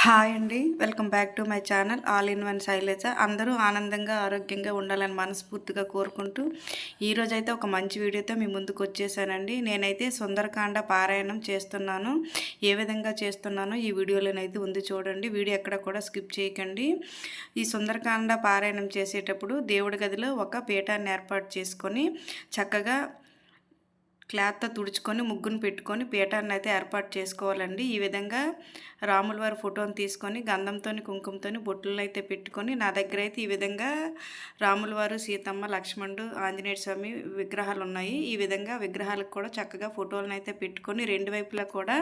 Hi అండి. Welcome back to my channel all in one Sailaja. అందరూ ఆనందంగా ఆరోగ్యంగా ఉండాలని మనస్ఫూర్తిగా కోరుకుంటూ ఈరోజైతే అయితే ఒక మంచి వీడియోతో మీ ముందుకు వచ్చేసానండి. నేనైతే సుందరకాండ పారాయణం చేస్తున్నాను. ఏ విధంగా చేస్తున్నానో ఈ వీడియోలోనైతే ఉంది చూడండి. వీడియో ఎక్కడ కూడా స్కిప్ చేయకండి. ఈ సుందరకాండ పారాయణం చేసేటప్పుడు దేవుడి గదిలో ఒక పీఠాన్ని ఏర్పాటు చేసుకొని చక్కగా క్లాత్తో తుడుచుకొని ముగ్గును పెట్టుకొని పీఠాన్ని అయితే ఏర్పాటు చేసుకోవాలండి. ఈ విధంగా రాముల వారి ఫోటోని తీసుకొని గంధంతో కుంకుమతో బొట్టులను అయితే పెట్టుకొని నా దగ్గర అయితే ఈ విధంగా రాముల వారు సీతమ్మ లక్ష్మణుడు ఆంజనేయ స్వామి విగ్రహాలు ఉన్నాయి ఈ విధంగా విగ్రహాలకు కూడా చక్కగా ఫోటోలను అయితే పెట్టుకొని రెండు వైపులా కూడా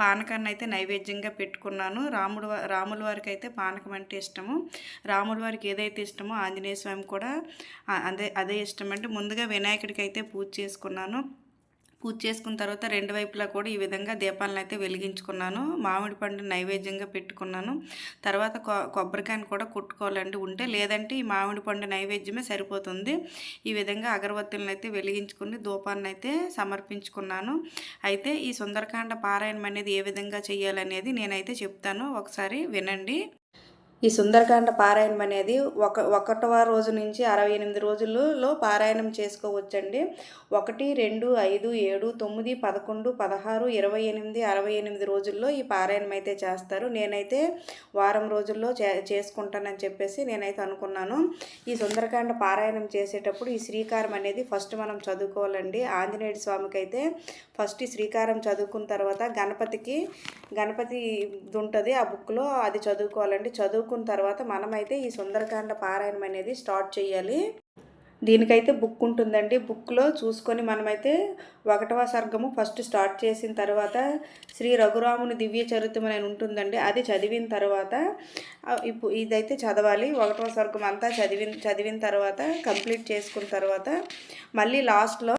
పానకాన్ని అయితే నైవేద్యంగా పెట్టుకున్నాను. రాముడు రాముల వారికి అయితే పానకం అంటే ఇష్టము. రాముల వారికి ఏదైతే ఇష్టమో ఆంజనేయ స్వామి కూడా అదే అదే ఇష్టం అంటే ముందుగా వినాయకుడికి అయితే పూజ చేసుకున్నాను. పూజ చేసుకున్న తర్వాత రెండు వైపులా కూడా ఈ విధంగా దీపాలను అయితే వెలిగించుకున్నాను. మామిడి పండు నైవేద్యంగా పెట్టుకున్నాను. తర్వాత కొబ్బరికాయను కూడా కుట్టుకోవాలండి ఉంటే. లేదంటే ఈ మామిడి పండు నైవేద్యమే సరిపోతుంది. ఈ విధంగా అగరబత్తులను అయితే వెలిగించుకుని దూపాన్ని అయితే సమర్పించుకున్నాను. అయితే ఈ సుందరకాండ పారాయణం అనేది ఏ విధంగా చేయాలనేది నేనైతే చెప్తాను. ఒకసారి వినండి. ఈ సుందరకాండ పారాయణం అనేది ఒక ఒకటవ రోజు నుంచి అరవై ఎనిమిది రోజులలో పారాయణం చేసుకోవచ్చండి. ఒకటి రెండు ఐదు ఏడు తొమ్మిది పదకొండు పదహారు ఇరవై ఎనిమిది అరవై ఎనిమిది రోజుల్లో ఈ పారాయణం అయితే చేస్తారు. నేనైతే వారం రోజుల్లో చే చేసుకుంటానని చెప్పేసి నేనైతే అనుకున్నాను. ఈ సుందరకాండ పారాయణం చేసేటప్పుడు ఈ శ్రీకారం అనేది ఫస్ట్ మనం చదువుకోవాలండి. ఆంజనేయ స్వామికి అయితే ఫస్ట్ ఈ శ్రీకారం చదువుకున్న తర్వాత గణపతికి గణపతి ఉంటుంది ఆ బుక్లో అది చదువుకోవాలండి. చదువుకు చదువుకున్న తర్వాత మనమైతే ఈ సుందరకాండ పారాయణం అనేది స్టార్ట్ చేయాలి. దీనికైతే బుక్ ఉంటుందండి. బుక్లో చూసుకొని మనమైతే ఒకటవ సర్గము ఫస్ట్ స్టార్ట్ చేసిన తర్వాత శ్రీ రఘురాముని దివ్య చరిత్రం అని ఉంటుందండి. అది చదివిన తర్వాత ఇప్పుడు ఇదైతే చదవాలి. ఒకటవ సర్గం అంతా చదివిన చదివిన తర్వాత కంప్లీట్ చేసుకున్న తర్వాత మళ్ళీ లాస్ట్లో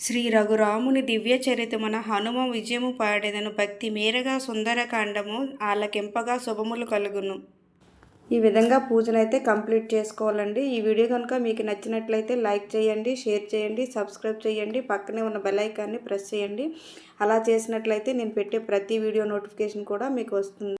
శ్రీ రఘురాముని దివ్య చరితమున హనుమ విజయము పాడేదను భక్తి మేరగా సుందరకాండము ఆలకెంపగా శుభములు కలుగును. ఈ విధంగా పూజను అయితే కంప్లీట్ చేసుకోవాలండి. ఈ వీడియో కనుక మీకు నచ్చినట్లయితే లైక్ చేయండి షేర్ చేయండి సబ్స్క్రైబ్ చేయండి పక్కనే ఉన్న బెలైకాన్ని ప్రెస్ చేయండి. అలా చేసినట్లయితే నేను పెట్టే ప్రతి వీడియో నోటిఫికేషన్ కూడా మీకు వస్తుంది.